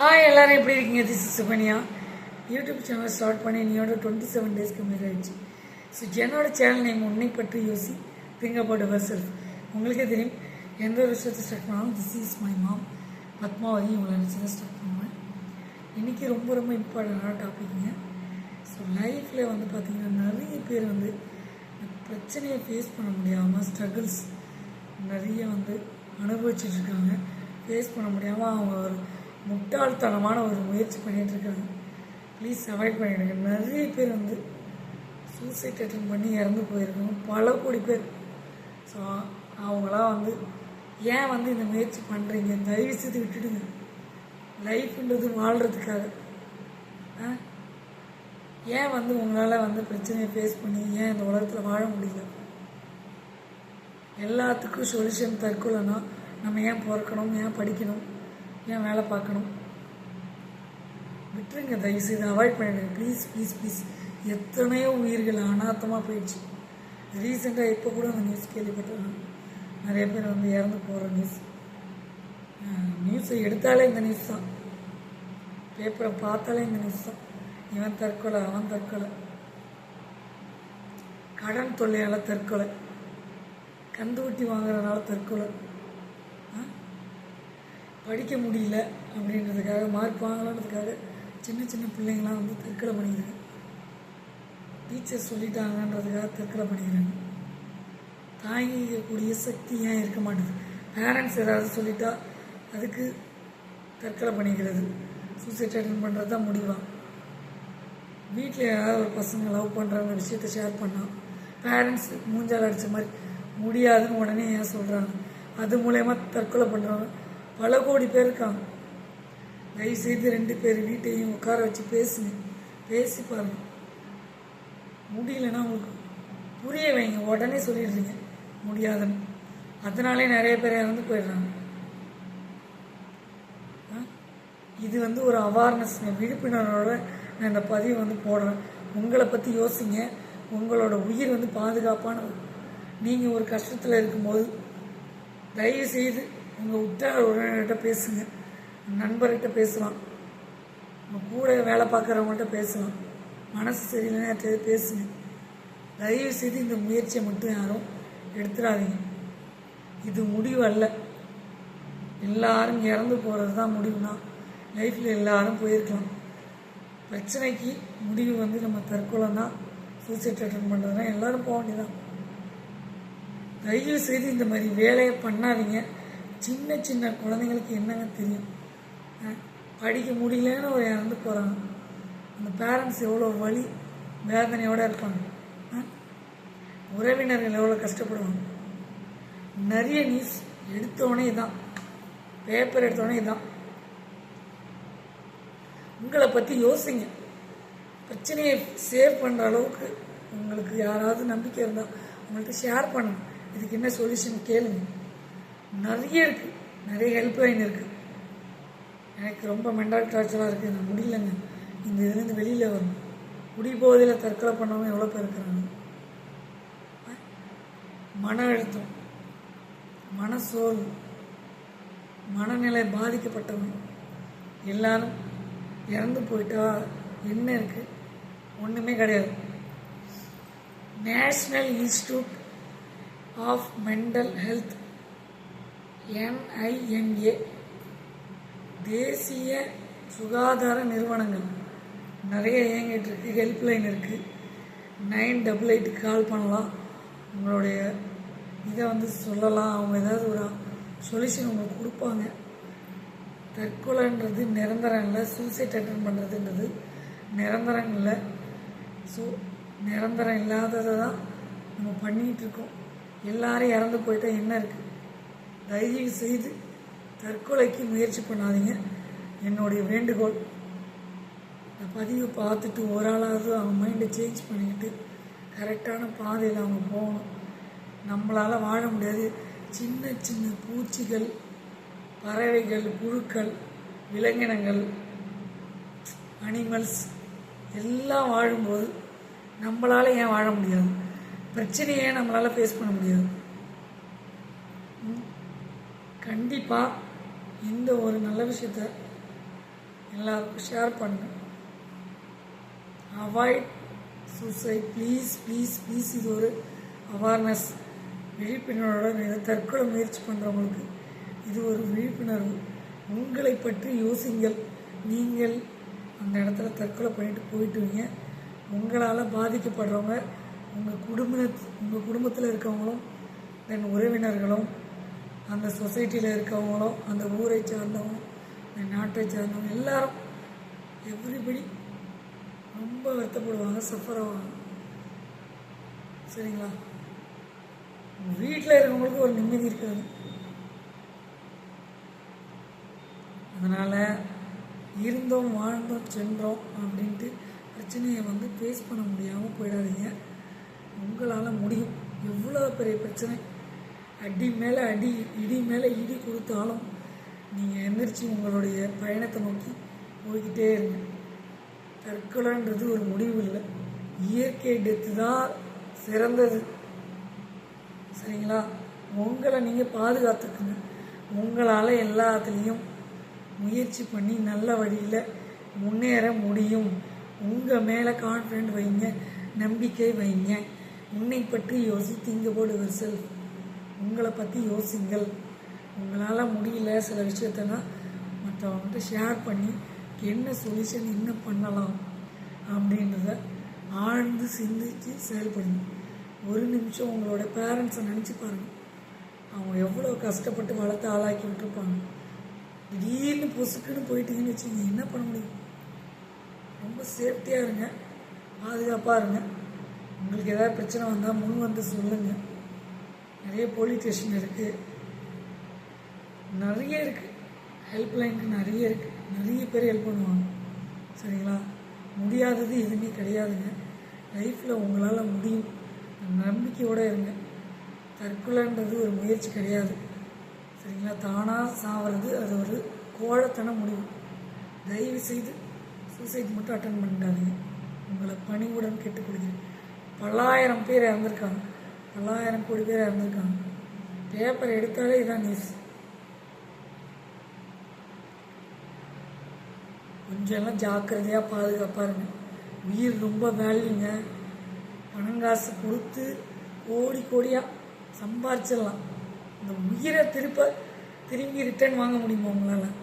Hi எல்லோரும் எப்படி இருக்கீங்க? This Sukanya YouTube channel start பண்ணி நீயோட டுவெண்ட்டி செவன் டேஸ்க்கு மேலே ஆயிடுச்சு. ஸோ என்னோட சேனல் நேம் உன்னை பற்றி யோசி. திங்க் அபவுட் அவர் செல்ஃப் உங்களுக்கே தெரியும் எந்த ஒரு விஷயத்தை ஸ்டார்ட் பண்ணாலும் this is my mom Padmavathi உங்களை நினச்சி தான் ஸ்டார்ட் பண்ணுவேன். இன்றைக்கி ரொம்ப ரொம்ப இம்பார்ட்டண்டான டாபிக்ங்க ஸோ லைஃப்பில் வந்து பார்த்திங்கன்னா நிறைய பேர் வந்து பிரச்சனையை ஃபேஸ் பண்ண முடியாமல் ஸ்ட்ரகிள்ஸ் நிறைய வந்து அனுபவிச்சிட்ருக்காங்க ஃபேஸ் பண்ண முடியாமல் அவங்க ஒரு முட்டாள்தனமான ஒரு முயற்சி பண்ணிட்டு இருக்காங்க ப்ளீஸ் அவாய்ட் பண்ணிடுங்க. நிறைய பேர் வந்து சூசைட் அட்டன் பண்ணி இறந்து போயிருக்காங்க. பல கோடி பேர். ஸோ அவங்களாம் வந்து ஏன் வந்து இந்த முயற்சி பண்ணுறீங்க தயவு செய்து விட்டுடுங்க. லைஃப்ன்றது வாழ்கிறதுக்காக ஆ? ஏன் வந்து உங்களால் வந்து பிரச்சனையை ஃபேஸ் பண்ணி ஏன் இந்த உலகத்தில் வாழ முடியல? எல்லாத்துக்கும் சொல்யூஷன் தற்கொலைனா நம்ம ஏன் பிறக்கணும்? ஏன் படிக்கணும்? ஏன் வேலை பார்க்கணும். விட்டுருங்க தயவுசெய்து அவாய்ட் பண்ணிடுங்க. ப்ளீஸ் ப்ளீஸ் ப்ளீஸ் எத்தனையோ உயிர்கள் அனாத்தமாக போயிடுச்சு. ரீசெண்டாக இப்போ கூட அந்த நியூஸ் கேள்விப்பட்டேன் நிறைய பேர் வந்து இறந்து போகிற நியூஸ் நியூஸை எடுத்தாலே இந்த நியூஸ் தான். பேப்பரை பார்த்தாலே இந்த நியூஸ் தான். இவன் தற்கொலை அவன் தற்கொலை. கடன் தொல்லையால் தற்கொலை. கந்து வட்டி வாங்குறதுனால தற்கொலை. படிக்க முடியல அப்படின்றதுக்காக மார்க் வாங்கலான்றதுக்காக சின்ன சின்ன பிள்ளைங்களாம் வந்து தற்கொலை பண்ணிக்கிறாங்க டீச்சர் சொல்லிட்டாங்கன்றதுக்காக தற்கொலை பண்ணிக்கிறாங்க. தாங்கிக்கக்கூடிய சக்தி ஏன் இருக்க மாட்டேது? பேரண்ட்ஸ் ஏதாவது சொல்லிட்டா அதுக்கு தற்கொலை பண்ணிக்கிறது. சூசைட் அட்டன் பண்ணுறது தான் முடிவாக வீட்டில் யாராவது ஒரு பசங்க லவ் பண்ணுறாங்க விஷயத்த ஷேர் பண்ணால் பேரண்ட்ஸ் மூஞ்சால் அடித்த மாதிரி முடியாதுன்னு உடனே ஏன் சொல்கிறாங்க அது மூலயமா தற்கொலை பண்ணுறவங்க பல கோடி பேர் இருக்காங்க. தயவுசெய்து ரெண்டு பேர் வீட்டையும் உட்கார வச்சு பேசுங்க. பேசி பாருங்க. முடியலன்னா உங்களுக்கு புரிய வைங்க. உடனே சொல்லிடுறீங்க. முடியாதுன்னு. அதனாலே நிறைய பேர் இறந்து போயிடுறாங்க. ஆ? இது வந்து ஒரு அவேர்னஸ் விழிப்புணர்வோட நான் இந்த பதிவு வந்து போடுறேன். உங்களை பற்றி யோசிங்க. உங்களோட உயிர் வந்து பாதுகாப்பானது. நீங்கள் ஒரு கஷ்டத்தில் இருக்கும்போது தயவு செய்து உங்கள் உத்தர உறவினர்கிட்ட பேசுங்க நண்பர்கிட்ட பேசலாம். உங்கள் கூட வேலை பார்க்குறவங்கள்ட்ட பேசலாம். மனசு சரியில்லைன்னா பேசுங்க. தயவு செய்து இந்த முயற்சியை மட்டும் யாரும் எடுத்துடாதீங்க. இது முடிவு அல்ல. எல்லாரும் இறந்து போகிறது தான் முடிவுனா லைஃப்பில் எல்லாரும் போயிருக்கலாம். பிரச்சனைக்கு முடிவு வந்து நம்ம தற்கொலை தான். சூசைட் அட்டன் பண்ணுறதுனா எல்லாரும் போக வேண்டியதான் தயவு செய்து இந்த மாதிரி வேலையை பண்ணாதீங்க. சின்ன சின்ன குழந்தைங்களுக்கு என்னங்க தெரியும்? படிக்க முடியலன்னு ஒரு இறந்து போகிறாங்க அந்த பேரண்ட்ஸ் எவ்வளோ வலி வேதனையோடு இருப்பாங்க. உறவினர்கள் எவ்வளோ கஷ்டப்படுவாங்க. நிறைய நியூஸ் எடுத்தோடனே தான் பேப்பர் எடுத்தோடனே தான் உங்களை பற்றி யோசிங்க. பிரச்சனையை சேவ் பண்ணுற அளவுக்கு உங்களுக்கு யாராவது நம்பிக்கை இருந்தால் உங்கள்கிட்ட ஷேர் பண்ணுங்க. இதுக்கு என்ன சொல்யூஷன் கேளுங்க. நிறைய இருக்குது நிறைய ஹெல்ப்லைன் இருக்குது எனக்கு ரொம்ப மென்டல் டார்ச்சராக இருக்குது நான் முடியலங்க. இந்த இதுலேருந்து வெளியில் வரணும். குடிபோதையில் தற்கொலை பண்ணவங்க எவ்வளோ பேர் இருக்கிறாங்க? மன அழுத்தம் மனசோர்வு மனநிலை பாதிக்கப்பட்டவங்க. எல்லாரும் இறந்து போயிட்டா என்ன இருக்கு? ஒன்றுமே கிடையாது. National institute of mental health NINA தேசிய சுகாதார நிறுவனங்கள். நிறைய இயங்கிட்டு ஹெல்ப்லைன் இருக்குது நைன் டபுள் எயிட்டுக்கு கால் பண்ணலாம். உங்களுடைய இதை வந்து சொல்லலாம். அவங்க ஏதாவது ஒரு சொல்யூஷன் உங்களுக்கு கொடுப்பாங்க. தற்கொலைன்றது நிரந்தரம் இல்லை. சூசைட் அட்டன் பண்ணுறதுன்றது நிரந்தரம் இல்லை. ஸோ நிரந்தரம் இல்லாததை தான் நம்ம பண்ணிகிட்டு இருக்கோம். எல்லாரும் இறந்து போயிட்டால் என்ன இருக்குது தயவு செய்து தற்கொலைக்கு முயற்சி பண்ணாதீங்க. என்னுடைய வேண்டுகோள் இந்த பதிவை பார்த்துட்டு ஒரு ஆளாவது அவங்க மைண்டை சேஞ்ச் பண்ணிக்கிட்டு கரெக்டான பாதையில் அவங்க போகணும். நம்மளால் வாழ முடியாது. சின்ன சின்ன பூச்சிகள் பறவைகள் புழுக்கள் விலங்கினங்கள் அனிமல்ஸ் எல்லாம் வாழும்போது நம்மளால் ஏன் வாழ முடியாது? பிரச்சனையே நம்மளால் ஃபேஸ் பண்ண முடியாது. கண்டிப்பாக இந்த ஒரு நல்ல விஷயத்த எல்லாருக்கும் ஷேர் பண்ணுங்கள் avoid suicide please please please இது ஒரு அவேர்னஸ் விழிப்புணர்வோட இதை தற்கொலை முயற்சி பண்ணுறவங்களுக்கு இது ஒரு விழிப்புணர்வு. உங்களை பற்றி யோசிங்கள். நீங்கள் அந்த இடத்துல தற்கொலை பண்ணிட்டு போயிட்டுவீங்க உங்களால் பாதிக்கப்படுறவங்க உங்கள் குடும்ப உங்கள் குடும்பத்தில் இருக்கவங்களும் தென் உறவினர்களும் அந்த சொசைட்டியில் இருக்கவங்களும் அந்த ஊரை சார்ந்தவங்க அந்த நாட்டை சார்ந்தவங்க எல்லாரும் எவ்ரிபடி ரொம்ப வருத்தப்படுவாங்க சஃபர் ஆவாங்க. சரிங்களா? வீட்டில் இருக்கவங்களுக்கு ஒரு நிம்மதி இருக்காது. அதனால் இருந்தோம் வாழ்ந்தோம் சென்றோம் அப்படின்ட்டு பிரச்சனையை வந்து ஃபேஸ் பண்ண முடியாமல் போயிடாதீங்க. உங்களால் முடியும். எவ்வளோ பெரிய பிரச்சனை? அடி மேலே அடி இடி மேலே இடி கொடுத்தாலும் நீங்கள் எந்திரிச்சு உங்களுடைய பயணத்தை நோக்கி போய்கிட்டே இருங்க. தற்கொலைன்றது ஒரு முடிவு இல்லை. இயற்கை டெத்து தான் சிறந்தது. சரிங்களா? உங்களை நீங்கள் பாதுகாத்துக்குங்க. உங்களால் எல்லாத்துலேயும் முயற்சி பண்ணி நல்ல வழியில் முன்னேற முடியும். உங்கள் மேலே கான்ஃபிடென்ட் வைங்க நம்பிக்கை வைங்க. உன்னை பற்றி யோசி திங்க போடு செல்ஃப் உங்களை பற்றி யோசிங்கள். உங்களால் முடியல சில விஷயத்தெல்லாம் மற்றவங்கள்ட்ட ஷேர் பண்ணி என்ன சொல்யூஷன் என்ன பண்ணலாம் அப்படின்றத ஆழ்ந்து சிந்தித்து செயல்படுங்க. ஒரு நிமிஷம் உங்களோட பேரண்ட்ஸை நினச்சி பாருங்கள் அவங்க எவ்வளோ கஷ்டப்பட்டு வளர்த்து ஆளாக்கி விட்டுருப்பாங்க. திடீர்னு பொசுக்குன்னு போயிட்டீங்கன்னு வச்சுங்க என்ன பண்ண முடியும்? ரொம்ப சேஃப்டியாக இருங்க பாதுகாப்பாக இருங்க. உங்களுக்கு ஏதாவது பிரச்சனை வந்தால் முன் வந்து சொல்லுங்கள் நிறைய போலீஸ் ஸ்டேஷன் இருக்குது நிறைய இருக்குது ஹெல்ப்லைனுக்கு நிறைய இருக்குது நிறைய பேர் ஹெல்ப் பண்ணுவாங்க. சரிங்களா? முடியாதது எதுவுமே கிடையாதுங்க. லைஃப்பில் உங்களால் முடியும். நம்பிக்கையோடு இருங்க. தற்கொலைன்றது ஒரு முயற்சி கிடையாது. சரிங்களா? தானாக சாவது அது ஒரு கோழத்தன முடிவு. தயவு செய்து சூசைட் மட்டும் அட்டன் பண்ணிட்டாதீங்க உங்களை பணிவுடன் கேட்டுக்கொள்கிறேன். பல்லாயிரம் பேர் இறந்துருக்காங்க. பல்லாயிரம் கோடி பேர் இறந்துருக்காங்க. பேப்பர் எடுத்தாலே இதான் நியூஸ் கொஞ்சம் எல்லாம் ஜாக்கிரதையாக பாதுகாப்பாக இருங்க உயிர் ரொம்ப வேல்யூங்க பணங்காசு கொடுத்து கோடி கோடியாக சம்பாரிச்சிடலாம். இந்த உயிரை திருப்ப திரும்பி ரிட்டர்ன் வாங்க முடியுமா உங்களால்?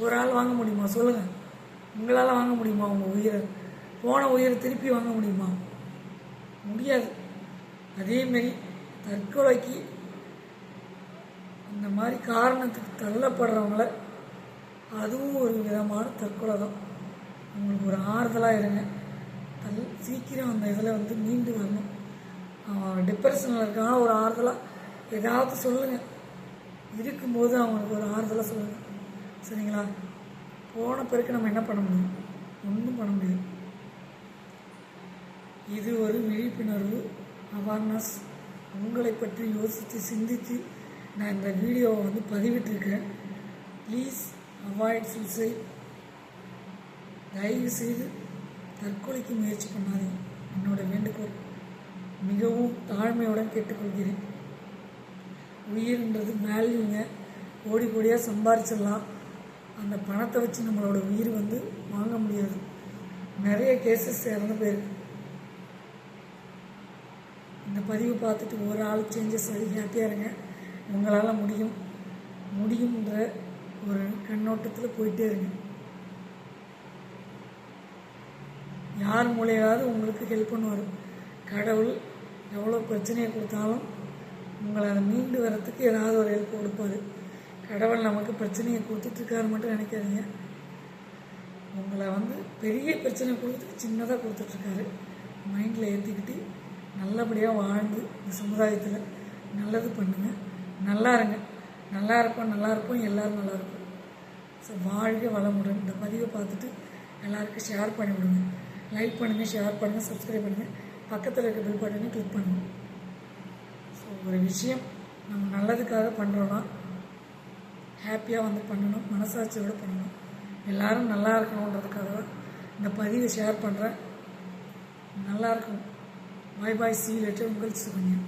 ஒரு ஆள் வாங்க முடியுமா? சொல்லுங்கள் உங்களால் வாங்க முடியுமா உங்கள் உயிரை? போன உயிரை திருப்பி வாங்க முடியுமா? முடியாது. அதேமாரி தற்கொலைக்கு இந்த மாதிரி காரணத்துக்கு தள்ளப்படுறவங்கள அதுவும் ஒரு விதமான தற்கொலை தான். உங்களுக்கு ஒரு ஆறுதலாக இருங்க. தல் சீக்கிரம் அந்த இதில் வந்து மீண்டு வரணும். அவன் டிப்ரெஷனில் இருக்கான ஒரு ஆறுதலாக ஏதாவது சொல்லுங்கள் இருக்கும்போது அவங்களுக்கு ஒரு ஆறுதலாக சொல்லுங்கள் சரிங்களா? போன பிறகு நம்ம என்ன பண்ண முடியும்? ஒன்றும் பண்ண முடியாது. இது ஒரு விழிப்புணர்வு. அவேர்னஸ் உங்களை பற்றி யோசித்து சிந்தித்து நான் இந்த வீடியோவை வந்து பதிவிட்டிருக்கேன் ப்ளீஸ் அவாய்ட் சூசைட் தயவு செய்து தற்கொலைக்கு முயற்சி பண்ணாதீங்க என்னோட வேண்டுகோள். மிகவும் தாழ்மையுடன் கேட்டுக்கொள்கிறேன். உயிர்ன்றது வேல்யூங்க ஓடி கோடியாக சம்பாரிச்சிடலாம். அந்த பணத்தை வச்சு நம்மளோட உயிர் வந்து வாங்க முடியாது. நிறைய கேசஸ் இறந்து போயிருக்கு. இந்த பதிவு பார்த்துட்டு ஒரு ஆள் சேஞ்சஸ் ஆகி ஹாப்பியாக இருங்க. உங்களால் முடியும். முடியுன்ற ஒரு கண்ணோட்டத்தில் போயிட்டே இருங்க. யார் மூலையாவது உங்களுக்கு ஹெல்ப் பண்ணுவார். கடவுள் எவ்வளோ பிரச்சனையை கொடுத்தாலும் உங்களை அதை மீண்டு வரத்துக்கு ஏதாவது ஒரு ஹெல்ப் கொடுப்பாரு. கடவுள் நமக்கு பிரச்சனையை கொடுத்துட்ருக்காரு மட்டும் நினைக்காதீங்க. உங்களை வந்து பெரிய பிரச்சனை கொடுத்துட்டு சின்னதாக கொடுத்துட்ருக்காரு. மைண்டில் ஏற்றிக்கிட்டு நல்லபடியாக வாழ்ந்து இந்த சமுதாயத்தில் நல்லது பண்ணுங்கள் நல்லா இருங்க. நல்லா இருப்போம் நல்லா இருப்போம் எல்லோரும் நல்லா இருப்போம். ஸோ வாழ்க வளமுடன். இந்த பதிவை பார்த்துட்டு எல்லாருக்கும் ஷேர் பண்ணி விடுங்க. லைக் பண்ணுங்கள் ஷேர் பண்ணுங்கள் சப்ஸ்கிரைப் பண்ணுங்கள் பக்கத்தில் இருக்க பில் பட்டனை கிளிக் பண்ணுங்கள் ஸோ ஒரு விஷயம் நம்ம நல்லதுக்காக பண்ணுறோன்னா ஹாப்பியாக வந்து பண்ணணும் மனசாட்சியோடு பண்ணணும். எல்லாரும் நல்லா இருக்கணுன்றதுக்காக தான் இந்த பதிவை ஷேர் பண்ணுறேன் நல்லா बाय बाय सी लेटर मुगल सुकन्या